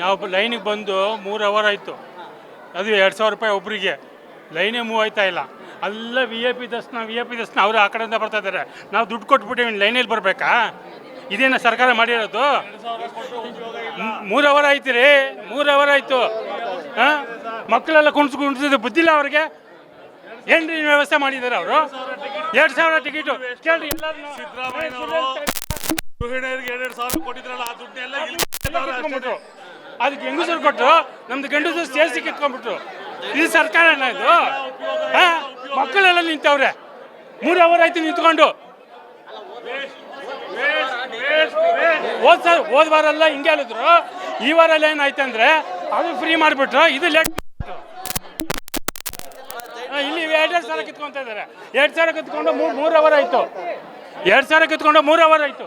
ನಾವು ಲೈನಿಗೆ ಬಂದು ಮೂರು ಅವರ್ ಆಯಿತು. ಅದು ಎರಡು ಸಾವಿರ ರೂಪಾಯಿ ಒಬ್ಬರಿಗೆ ಲೈನೇ ಮೂವ್ ಆಯ್ತಾ ಇಲ್ಲ. ಅಲ್ಲ V A P Darshana V A P Darshana ಅವರು ಆ ಕಡೆಯಿಂದ ಬರ್ತಾ ಇದ್ದಾರೆ. ನಾವು ದುಡ್ಡು ಕೊಟ್ಬಿಟ್ಟು ಲೈನಲ್ಲಿ ಬರಬೇಕಾ? ಇದೇನ ಸರ್ಕಾರ ಮಾಡಿರೋದು? ಮೂರು ಅವರ್ ಆಯ್ತು ರೀ. ಮೂರು ಅವರ್ ಆಯಿತು. ಹಾಂ? ಮಕ್ಕಳೆಲ್ಲ ಕುಣಿಸ್ ಕುಣಿಸಿದ ಬುದ್ಧಿಲ್ಲ ಅವ್ರಿಗೆ. ಏನ್ರಿ ವ್ಯವಸ್ಥೆ ಮಾಡಿದ್ದಾರೆ ಅವರು? ಎರಡು ಸಾವಿರ ಟಿಕೆಟು ಕೇಳ್ರಿ ಸಿದ್ದರಾಮಯ್ಯ ಗೃಹಿಣಿಯರಿಗೆ ಸಾವಿರ ಕೊಟ್ಟಿದ್ರಲ್ಲ ಆ ದುಡ್ಡೆಲ್ಲ ಅದಕ್ಕೆ ಹೆಂಗಸರು ಕೊಟ್ಟರು ನಮ್ದು ಗಂಡಸರು ಸೇರಿಸಿ ಕಿತ್ಕೊಂಡ್ಬಿಟ್ರು. ಇದು ಸರ್ಕಾರನ ಇದು? ಮಕ್ಕಳೆಲ್ಲ ನಿಂತವ್ರೆ. ಮೂರು ಅವರ್ ಆಯ್ತು ನಿಂತ್ಕೊಂಡು. ಹೋದ್ ಸರ್, ಹೋದ್ ವಾರ ಎಲ್ಲ ಹಿಂಗೆ ಹೇಳಿದ್ರು. ಈ ವಾರ ಏನಾಯ್ತು ಅಂದ್ರೆ, ಅದು ಫ್ರೀ ಮಾಡಿಬಿಟ್ರು. ಇದು ಲೇಟ್ ಇಲ್ಲಿ ಎರಡು ಸಾವಿರ ಕಿತ್ಕೊಂತ ಇದ್ದಾರೆ. ಎರಡು ಸಾವಿರ ಕಿತ್ಕೊಂಡು ಮೂರು ಮೂರು ಅವರ್ ಆಯ್ತು. ಎರಡು ಸಾವಿರ ಕಿತ್ಕೊಂಡು ಮೂರು ಅವರ್ ಆಯ್ತು.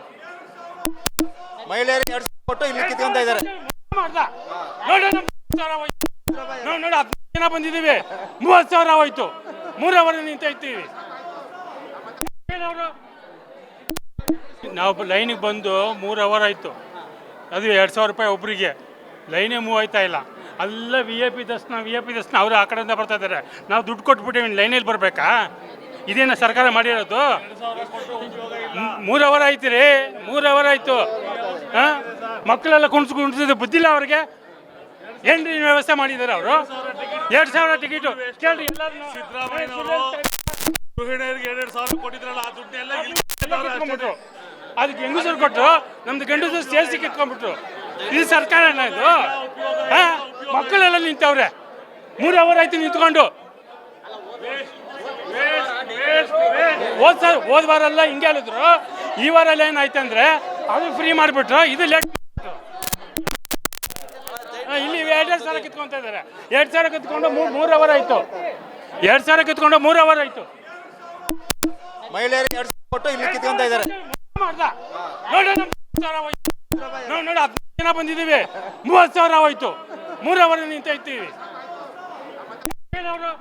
ಮಹಿಳೆಯರಿಗೆ ಎರಡು ಸಾವಿರ ಕೊಟ್ಟು ಇಲ್ಲಿ ಕಿತ್ಕೊಂತ ಇದ್ದಾರೆ. ಮಾಡ್ದ? ನೋಡಿ ನೋಡಿ ಹತ್ತು ಜನ ಬಂದಿದ್ದೀವಿ. ಮೂವತ್ತು ಸಾವಿರ ಹೋಯ್ತು ಮೂರು ಅವರ್ ನಿಂತೈತೀವಿ ನಾವು ಲೈನಿಗೆ ಬಂದು ಮೂರು ಅವರ್ ಆಯಿತು. ಅದು ಎರಡು ಸಾವಿರ ರೂಪಾಯಿ ಒಬ್ಬರಿಗೆ ಲೈನೇ ಮೂವ್ ಆಯ್ತಾ ಇಲ್ಲ. ಅಲ್ಲ V A P Darshana V A P Darshana, ಅವರು ಆ ಕಡೆಯಿಂದ ಬರ್ತಾ ಇದ್ದಾರೆ. ನಾವು ದುಡ್ಡು ಕೊಟ್ಬಿಟ್ಟು ಲೈನಲ್ಲಿ ಬರಬೇಕಾ? ಇದೇನ ಸರ್ಕಾರ ಮಾಡಿರೋದು? ಮೂರು ಅವರ್ ಆಯ್ತು ರೀ ಮೂರು ಅವರ್ ಆಯಿತು. ಹಾಂ? ಮಕ್ಕಳೆಲ್ಲ ಕುಣಿಸ್ ಕುಣಿಸಿದ ಬುದ್ಧಿಲ್ಲ ಅವ್ರಿಗೆ. ಏನ್ರಿ ವ್ಯವಸ್ಥೆ ಮಾಡಿದ್ದಾರೆ ಅವರು? ಎರಡು ಸಾವಿರ ಟಿಕೆಟು ಕೇಳ್ರಿ ಅದಕ್ಕೆ ಹೆಂಗಸರು ಕೊಟ್ಟರು ನಮ್ದು ಗಂಡಸರು ಸೇರಿಸಿ ಕಿತ್ಕೊಂಡ್ಬಿಟ್ರು. ಇದು ಸರ್ಕಾರ ಇದು. ಹಾ? ಮಕ್ಕಳೆಲ್ಲ ನಿಂತವ್ರೆ. ಮೂರು ಅವರ್ ಆಯ್ತು ನಿಂತ್ಕೊಂಡು. ಹೋದ್ ಸರ್ ಹೋದ್ ವಾರ ಎಲ್ಲ ಹಿಂಗೆ ಹೇಳಿದ್ರು. ಈ ವಾರ ಎಲ್ಲ ಏನಾಯ್ತು ಅಂದ್ರೆ ಅದು ಫ್ರೀ ಮಾಡಿಬಿಟ್ರು. ಇದು ಲೇಟ್ ಸಾವಿರ ಕಿತ್ಕೊಂತ ಇದ್ದಾರೆ. ಎರಡು ಸಾವಿರ ಕಿತ್ಕೊಂಡು ಮೂರು ಮೂರು ಅವರ್ ಆಯ್ತು. ಎರಡು ಸಾವಿರ ಕಿತ್ಕೊಂಡು ಮೂರು ಅವರ್ ಆಯ್ತು. ಮಹಿಳೆಯರಿಗೆ ಎರಡು ಸಾವಿರ ಕೊಟ್ಟು ಇಲ್ಲಿ ಕಿತ್ಕೊಂತ ಇದ್ದಾರೆ. ಮಾಡ್ದ. ನೋಡಿ ಹೋಯ್ತು ನೋಡಿ ಹತ್ತು ಜನ ಬಂದಿದ್ದೀವಿ. ಮೂವತ್ತು ಸಾವಿರ ಹೋಯ್ತು ಮೂರು ಅವರ್ ನಿಂತೈತೀವಿ. ಏನವ್ರು